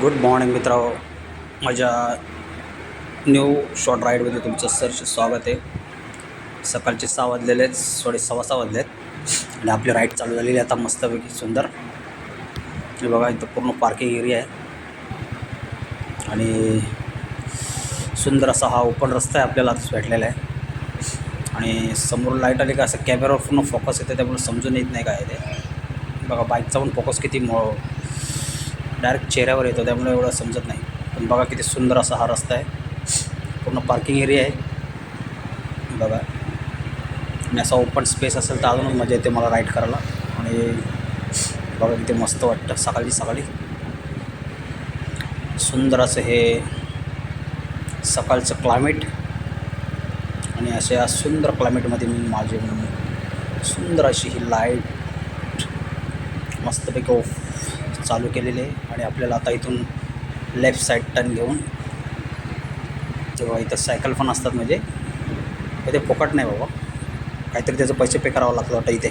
Good morning मित्र माझ्या new short राईडमध्ये तुमचं सरचे स्वागत आहे. सकाळचे सहा वाजलेले आहेत सॉरी सव्वा सहा वाजले आहेत आणि आपली राईड चालू झालेली आहे आता मस्तपैकी सुंदर. हे बघा इथं पूर्ण पार्किंग एरिया आहे. आणि सुंदर असा हा ओपन रस्ता आहे आपल्याला आता भेटलेला आहे. आणि समोर लाइट आली का असं कॅमेरावर पूर्ण फोकस येते त्यामुळे समजून येत नाही काय ते. बघा बाईकचा पण फोकस किती मो डायरेक्ट चेहऱ्यावर येतो त्यामुळे एवढं समजत नाही. पण बघा किती सुंदर असा हा रस्ता आहे. पूर्ण पार्किंग एरिया आहे. बघा. आणि असा ओपन स्पेस असेल तर अजूनच मजा येते मला राईड करायला. आणि बघा किती मस्त वाटतं सकाळी सकाळी. सुंदर असं हे सकाळचं क्लायमेट आणि अशा सुंदर क्लायमेटमध्ये मी माझे सुंदर अशी ही लाइट मस्तपैकी ऑफ चालू केलेले आहे. आणि आपल्याला आता इथून लेफ्ट साईड टर्न घेऊन तेव्हा इथं सायकल पण असतात म्हणजे इथे फुकट नाही बाबा. काहीतरी त्याचे पैसे पे करावं लागतं वाटतं इथे.